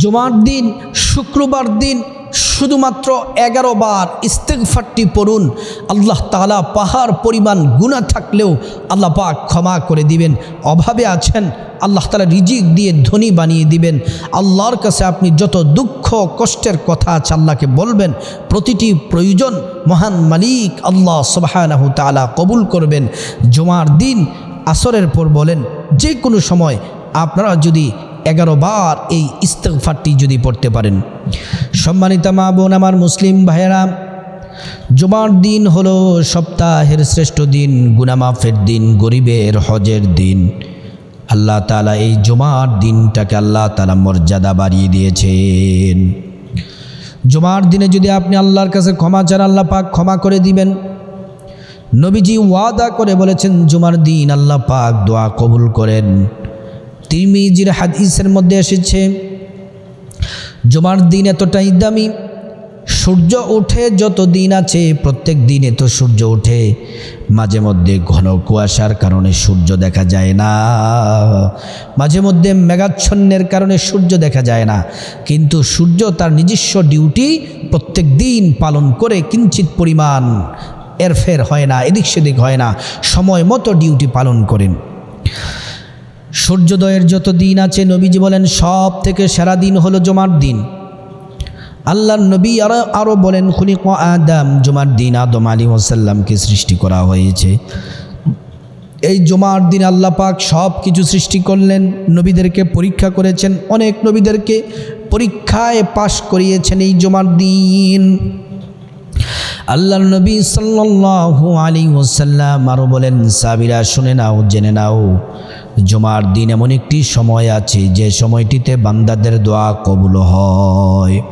জুমার দিন, শুক্রবার দিন শুধুমাত্র এগারো বার ইস্তেকফারটি পড়ুন। আল্লাহ তালা পাহাড়, পরিমাণ গুণা থাকলেও আল্লাহ পাক ক্ষমা করে দিবেন। অভাবে আছেন, আল্লাহ তালা রিজিক দিয়ে ধনী বানিয়ে দিবেন। আল্লাহর কাছে আপনি যত দুঃখ, কষ্টের কথা আছে আল্লাহকে বলবেন, প্রতিটি প্রয়োজন মহান মালিক আল্লাহ সুবাহানাহু তালা কবুল করবেন। জুমার দিন, আসরের পর বলেন যে কোনো সময় আপনারা যদি এগারো বার এই ইস্তেকফারটি যদি পড়তে পারেন। সম্মানিত মা বোন, আমার মুসলিম ভাইয়েরা, জুমার দিন হলো সপ্তাহের শ্রেষ্ঠ দিন, গুনামাফের দিন, গরিবের হজের দিন। আল্লাহ তালা এই জুমার দিনটাকে আল্লাহ তালা মর্যাদা বাড়িয়ে দিয়েছেন। জুমার দিনে যদি আপনি আল্লাহর কাছে ক্ষমা চান, আল্লাহ পাক ক্ষমা করে দিবেন। নবীজি ওয়াদা করে বলেছেন, জুমার দিন আল্লাহ পাক দোয়া কবুল করেন। তিরমিজির হাদিসের মধ্যে এসেছে, জুমার দিন এতটাই দামি, সূর্য ওঠে যত দিন আছে, প্রত্যেক দিনে তো সূর্য ওঠে। মাঝে মধ্যে ঘন কুয়াশার কারণে সূর্য দেখা যায় না। মাঝে মধ্যে মেঘাচ্ছন্নের কারণে সূর্য দেখা যায় না। কিন্তু সূর্য তার নিজস্ব ডিউটি প্রত্যেক দিন পালন করে কিঞ্চিত পরিমাণ এরফের হয় না, এদিক সেদিক হয় না। সময় মতো ডিউটি পালন করেন। সূর্যোদয়ের যত দিন আছে, নবীজি বলেন, সব থেকে সেরা দিন হলো জমার দিন। আল্লাহর নবী আরও আরও বলেন, খুলিক আদাম জমার দিন আদম আলী ওসাল্লামকে সৃষ্টি করা হয়েছে। এই জমার দিন আল্লাহ পাক সব কিছু সৃষ্টি করলেন, নবীদেরকে পরীক্ষা করেছেন, অনেক নবীদেরকে পরীক্ষায় পাশ করিয়েছেন এই জমার দিন। আল্লাহর নবী সাল্লাল্লাহু আলী ওসাল্লাম আরও বলেন, সাবিরা, শুনে নাও, জেনে নাও জমার দিন এমন একটি সময় আছে যে সময়টিতে বান্দাদের দোয়া কবুল হয়।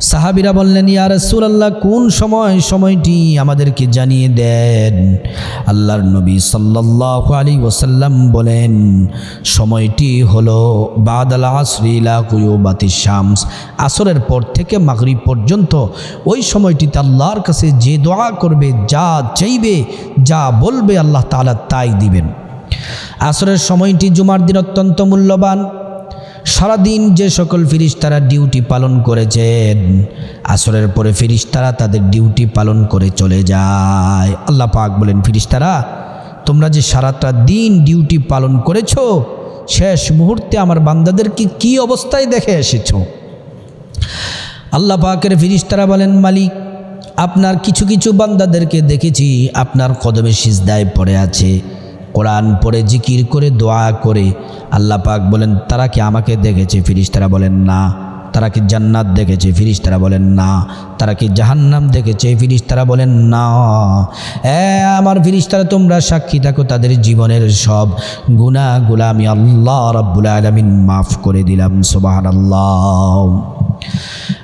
সাহাবিরা বললেন, ইয়া রাসূলুল্লাহ, কোন সময় সময়টি আমাদেরকে জানিয়ে দেন? আল্লাহর নবী সাল্লাল্লাহু আলাইহি ওয়াসাল্লাম বলেন, সময়টি হলো বাদাল আসরি ইলা কুয়ুবাতি শামস। আসরের পর থেকে মাগরিব পর্যন্ত ওই সময়টিতে আল্লাহর কাছে যে দোয়া করবে, যা চাইবে, যা বলবে, আল্লাহ তাআলা তাই দিবেন। আসরের সময়টি জুমার দিন অত্যন্ত মূল্যবান। সারাদিন যে সকল ফিরিস্তারা ডিউটি পালন করেছেন, আসরের পরে ফিরিস্তারা তাদের ডিউটি পালন করে চলে যায়। আল্লাহ পাক বলেন, ফিরিস্তারা, তোমরা যে সারাটা দিন ডিউটি পালন করেছ, শেষ মুহূর্তে আমার বান্দাদেরকে কি অবস্থায় দেখে এসেছ? আল্লাহ পাকের ফিরিস্তারা বলেন, মালিক, আপনার কিছু কিছু বান্দাদেরকে দেখেছি, আপনার কদমে সিজদায় পড়ে আছে। কোরআন পড়ে, জিকির করে, দোয়া করে, আল্লাহ পাক বলেন, তারা কি আমাকে দেখেছে? ফিরিস্তারা বলেন, না। তারা কি জান্নাত দেখেছে? ফিরিস্তারা বলেন, না। তারা কি জাহান্নাম দেখেছে? ফিরিস্তারা বলেন, না। এ আমার ফিরিস্তারা, তোমরা সাক্ষী থাকো, তাদের জীবনের সব গুণাগুলা আমি আল্লাহ রাব্বুল আলমিন মাফ করে দিলাম। সুবাহান আল্লাহ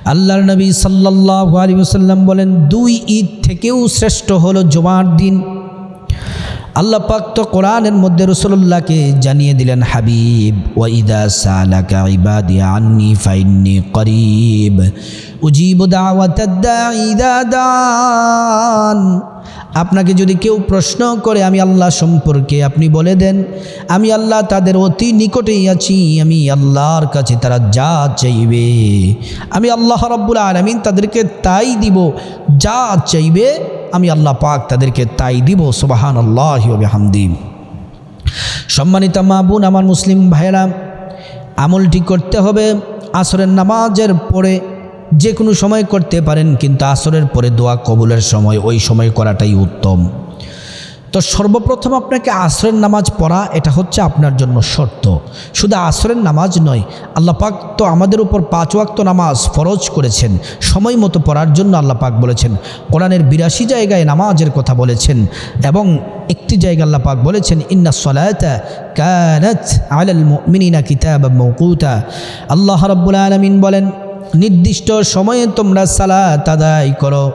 আল্লাহর নবী সাল্লাহ আলী ওসাল্লাম বলেন, দুই ঈদ থেকেও শ্রেষ্ঠ হলো জমার দিন। আল্লাহ পাক তো কোরআনের মধ্যে রসুল্লাহকে জানিয়ে দিলেন, হাবিব ওয়াইদা সালাকা ইবাদি আন্নি ফাইন্নি করিব। উজিব দান। আপনাকে যদি কেউ প্রশ্ন করে, আমি আল্লাহ সম্পর্কে আপনি বলে দেন, আমি আল্লাহ তাদের অতি নিকটেই আছি, আমি আল্লাহর কাছে তারা যা চাইবে, আমি আল্লাহ রব্বুল আলমিন তাদেরকে তাই দিব, যা চাইবে, আমি আল্লাহ পাক তাদেরকে তাই দিব সুবাহান আল্লাহ হামদিম সম্মানিত মা বোন, আমার মুসলিম ভাইয়েরা, আমলটি করতে হবে আসরের নামাজের পরে। যে কোনো সময় করতে পারেন, কিন্তু আসরের পরে দোয়া কবুলের সময়, ওই সময় করাটাই উত্তম। তো সর্বপ্রথম আপনাকে আসরের নামাজ পড়া, এটা হচ্ছে আপনার জন্য শর্ত। শুধু আসরের নামাজ নয় পাক তো আমাদের উপর পাঁচ ওয়াক্ত নামাজ ফরজ করেছেন, সময় মতো পড়ার জন্য পাক বলেছেন। কোরআনের বিরাশি জায়গায় নামাজের কথা বলেছেন, এবং একটি জায়গা পাক বলেছেন, ইন্না সলাতা কানাত আলাল মুমিনিনা কিতাবা মওকুতা। আল্লাহ রাব্বুল আলামিন বলেন নির্দিষ্ট সময়ে তোমরা সালাত আদায় করো।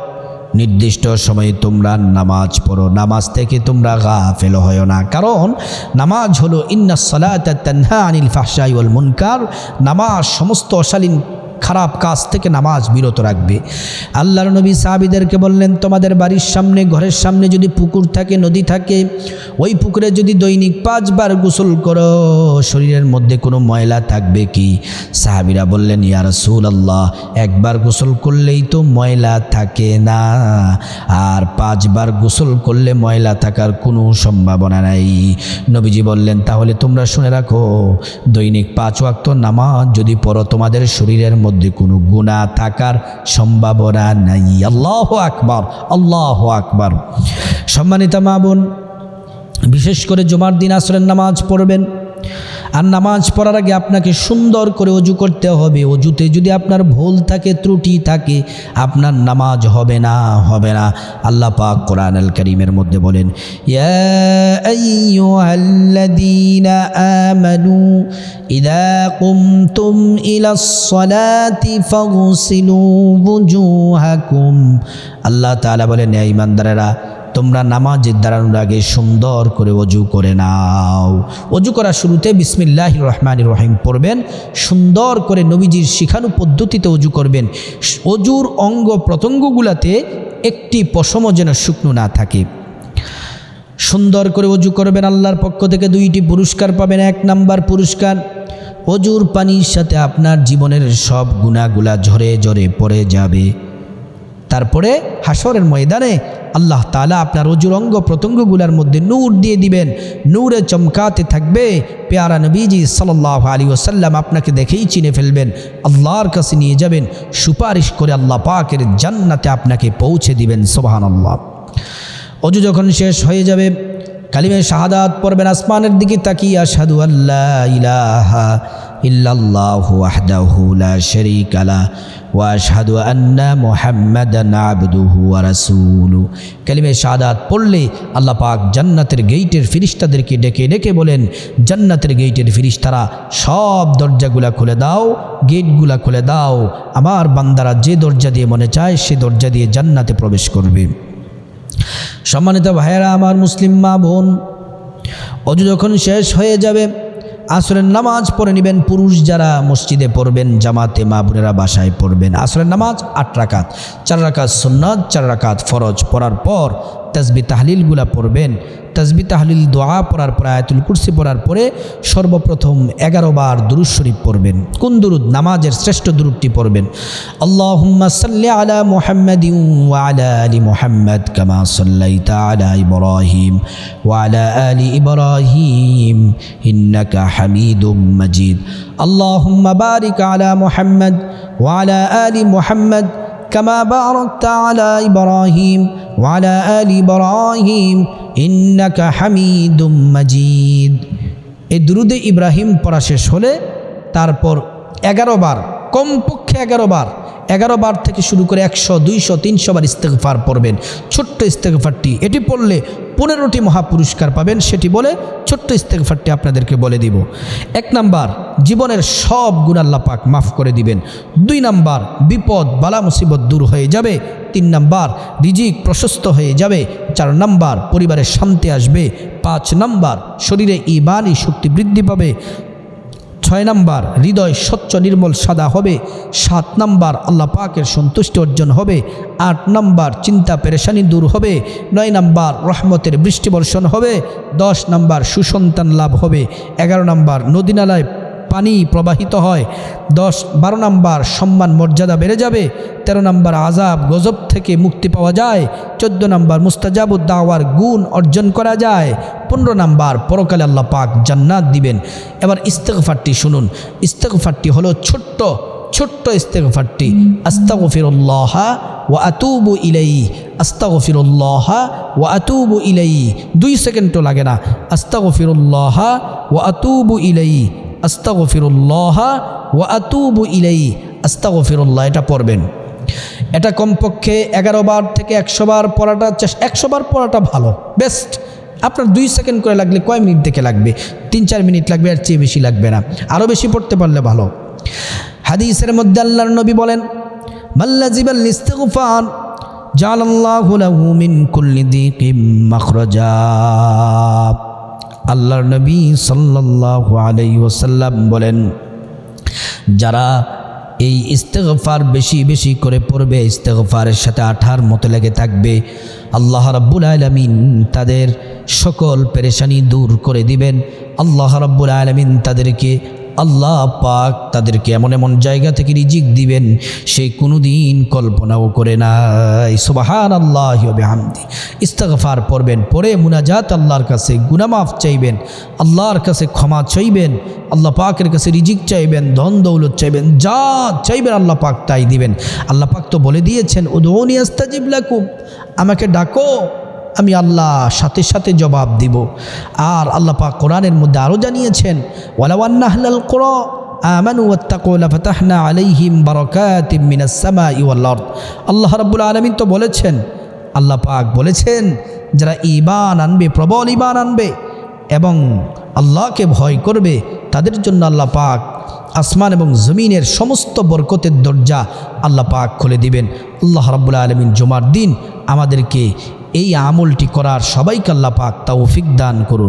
নির্দিষ্ট সময়ে তোমরা নামাজ পড়ো। নামাজ থেকে তোমরা গা ফেল হয় না। কারণ নামাজ হলো ইন্না সালাত তানহা আনিল ফাহশাই ওয়াল মুনকার নামাজ সমস্ত অশালীন খারাপ কাজ থেকে নামাজ বিরত রাখবে। আল্লাহর নবী সাহাবিদেরকে বললেন, তোমাদের বাড়ির সামনে, ঘরের সামনে যদি পুকুর থাকে, নদী থাকে, ওই পুকুরে যদি দৈনিক পাঁচবার গোসল করো, শরীরের মধ্যে কোনো ময়লা থাকবে কি? সাহাবিরা বললেন, ইয়া রসুল আল্লাহ একবার গোসল করলেই তো ময়লা থাকে না। আর পাঁচবার গোসল করলে ময়লা থাকার কোনো সম্ভাবনা নাই। নবীজি বললেন, তাহলে তোমরা শুনে রাখো, দৈনিক পাঁচ ওয়াক্ত নামাজ যদি পড়ো, তোমাদের শরীরের মধ্যে কোনো গুণা থাকার সম্ভাবনা নাই। আল্লাহ আকবার আল্লাহ আকবার। সম্মানিত মা বোন, বিশেষ করে জুমার দিন আসরের নামাজ পড়বেন। আর নামাজ পড়ার আগে আপনাকে সুন্দর করে অজু করতে হবে। অজুতে যদি আপনার ভুল থাকে, ত্রুটি থাকে, আপনার নামাজ হবে না হবে না। আল্লাহ পাক কোরআন আল করিমের মধ্যে বলেন আমানু ইযা কুমতুম ইলাস সালাতি ফাগসিলু বুজুহাকুম আল্লাহ তাআলা বলেন, হে ঈমানদারেরা তোমরা নামাজের দাঁড়ানোর আগে সুন্দর করে অজু করে নাও। অজু করার শুরুতে বিসমিল্লাহ রহমান রহিম পড়বেন, সুন্দর করে নবীজির শিখানু পদ্ধতিতে অজু করবেন। অজুর অঙ্গ প্রত্যঙ্গগুলাতে একটি পশমও যেন শুকনো না থাকে। সুন্দর করে অজু করবেন, আল্লাহর পক্ষ থেকে দুইটি পুরস্কার পাবেন, এক নাম্বার পুরস্কার, অজুর পানির সাথে আপনার জীবনের সব গুণাগুলা ঝরে ঝরে পড়ে যাবে। তারপরে হাসরের ময়দানে আল্লাহ তালা আপনার অজুর অঙ্গ প্রত্যঙ্গগুলার মধ্যে নূর দিয়ে দিবেন। নূরে চমকাতে থাকবে। পেয়ারা নবীজি সাল্লাহ আলী ওসাল্লাম আপনাকে দেখেই চিনে ফেলবেন। আল্লাহর কাছে নিয়ে যাবেন। সুপারিশ করে আল্লাহ পাকের জান্নাতে আপনাকে পৌঁছে দিবেন। সোবাহান আল্লাহ অজু যখন শেষ হয়ে যাবে, কালিমে শাহাদাত পড়বেন, আসমানের দিকে তাকিয়ে আসাদু আল্লাহ ইলাহা ওয়াহদাহু লা শারীকা লা ওয়া আশহাদু আন্না মুহাম্মাদান আবদুহু ওয়া রাসূলু। কালিমে শাহাদাত পড়লে আল্লাহ জান্নাতের গেইটের ফিরিস্তাদেরকে ডেকে ডেকে বলেন, জান্নাতের গেইটের ফিরিস্তারা সব দরজাগুলা খুলে দাও, গেটগুলা খুলে দাও। আমার বান্দারা যে দরজা দিয়ে মনে চায়, সে দরজা দিয়ে জান্নাতে প্রবেশ করবে। সম্মানিত ভাইয়েরা, আমার মুসলিম মা বোন, অজু যখন শেষ হয়ে যাবে আসরের নামাজ পড়ে নেবেন পুরুষ যারা মসজিদে পড়বেন, জামাতে মা বোনেরা বাসায় পড়বেন। আসরের নামাজ আট রাকাত, চার রাকাত সুন্নাত, চার রাকাত ফরজ। পড়ার পর তসবি তাহলিলগুলা পড়বেন। তসবি তাহলিল দোয়া পড়ার পর, আয়াতুল কুরসি পড়ার পরে সর্বপ্রথম এগারো বার দুরুদ শরীফ পড়বেন। কোন দুরুদ? নামাজের শ্রেষ্ঠ দুরুদটি পড়বেন। আল্লাহুম্মা সাল্লি আলা মুহাম্মাদিন ওয়া আলা আলি মুহাম্মাদ কামা সাল্লাইতা আলা ইব্রাহিম ওয়া আলা আলি ইব্রাহিম ইন্নাকা হামিদুম মাজিদ। আল্লাহুম্মা বারিক আলা মুহাম্মাদ ওয়া আলা আলি মুহাম্মাদ كما باركت على إبراهيم وعلى آل إبراهيم إنك حميد مجيد এই দুরুদে ইব্রাহিম পড়া শেষ হলে তারপর এগারো বার কমপক্ষে এগারো বার এগারো বার থেকে শুরু করে একশো দুইশো তিনশো বার ইস্তেকফার পড়বেন ছোট্ট ইস্তেকফারটি এটি পড়লে পনেরোটি মহাপুরস্কার পাবেন, সেটি বলে ছোট্ট ইস্তেকফারটি আপনাদেরকে বলে দিব। এক নাম্বার, জীবনের সব গুণাল্লা পাক মাফ করে দিবেন। দুই নাম্বার, বিপদ, বালা, মুসিবত দূর হয়ে যাবে। তিন নাম্বার, রিজিক প্রশস্ত হয়ে যাবে। চার নাম্বার পরিবারের শান্তি আসবে। পাঁচ নাম্বার, শরীরে ইমানই শক্তি বৃদ্ধি পাবে। ছয় নাম্বার, হৃদয় স্বচ্ছ, নির্মল, সাদা হবে। সাত নাম্বার, আল্লাহ পাকের সন্তুষ্টি অর্জন হবে। আট নাম্বার, চিন্তা, পেরেশানি দূর হবে। নয় নাম্বার, রহমতের বৃষ্টি বর্ষণ হবে। দশ নাম্বার, সুসন্তান লাভ হবে। এগারো নাম্বার, নদীনালায় পানি প্রবাহিত হয়। দশ, বারো নাম্বার, সম্মান, মর্যাদা বেড়ে যাবে। তেরো নাম্বার আজাব গজব থেকে মুক্তি পাওয়া যায়। চোদ্দ নাম্বার মুস্তাজাবুদ্দাওয়ার গুণ অর্জন করা যায়। পনেরো নাম্বার, পরকালে আল্লাহ পাক জান্নাত দিবেন। এবার ইস্তেকফারটি শুনুন। ইস্তেকফারটি হলো ছোট্ট ছোট্ট ইস্তেকফারটি আস্তাগফিরুল্লাহ ওয়া আতুবু ইলাই আস্তাগফিরুল্লাহ ওয়া আতুবু ইলাই দুই সেকেন্ডও লাগে না। আস্তাগফিরুল্লাহ ওয়া আতুবু ইলাই আস্তাগফিরুল্লাহ ওয়া আতুবু ইলাই আস্তাগফিরুল্লাহ, এটা পড়বেন। এটা কমপক্ষে এগারো বার থেকে একশো বার পড়াটা একশো বার পড়াটা ভালো। বেস্ট। আপনার দুই সেকেন্ড করে লাগলে কয় মিনিট থেকে লাগবে? তিন, চার মিনিট লাগবে, আর চেয়ে বেশি লাগবে না। আরও বেশি পড়তে পারলে ভালো। হাদিসের মধ্যে আল্লাহর নবী বলেন মাল্লাজিবাল ইস্তেগফার, জালাল্লাহু লাহু মিন কুল্লি দিকিম মাখরাজা। আল্লাহর নবী সাল্লাল্লাহু আলাইহি ওয়াসাল্লাম বলেন, যারা এই ইস্তেগফার বেশি বেশি করে পড়বে, ইস্তেগফারের সাথে আঠার মতো লেগে থাকবে। আল্লাহ রাব্বুল আলমিন তাদের সকল পেরেশানি দূর করে দিবেন। আল্লাহ রাব্বুল আলমিন তাদেরকে আল্লাহ পাক তাদেরকে এমন এমন জায়গা থেকে রিজিক দিবেন, সে কোনোদিন কল্পনাও করে নাই। সুবাহান আল্লাহ হামদি ইস্তগফার পড়বেন পরে মুনাজাত আল্লাহর কাছে গুনামাফ চাইবেন, আল্লাহর কাছে ক্ষমা চাইবেন, আল্লাহ পাকের কাছে রিজিক চাইবেন, ধন দৌলত চাইবেন, যা চাইবেন আল্লাহ পাক তাই দিবেন। আল্লাহ পাক তো বলে দিয়েছেন উদৌনি আস্তাজিব লাকুম আমাকে ডাকো। আমি আল্লাহ সাথে সাথে জবাব দিব। আর আল্লাহ পাক কোরআনের মধ্যে আরও জানিয়েছেন ওয়ালাওয়ান্নাহলাল আরদ। আল্লাহ রাব্বুল আলামিন তো বলেছেন, আল্লাহ পাক বলেছেন, যারা ঈমান আনবে, প্রবল ঈমান আনবে এবং আল্লাহকে ভয় করবে, তাদের জন্য আল্লাহ পাক আসমান এবং জমিনের সমস্ত বরকতের দরজা আল্লাহ পাক খুলে দিবেন। আল্লাহ রাব্বুল আলমিন জুমার দিন আমাদেরকে এই আমলটি করার সবাইকে আল্লাহ পাক তৌফিক দান করুন।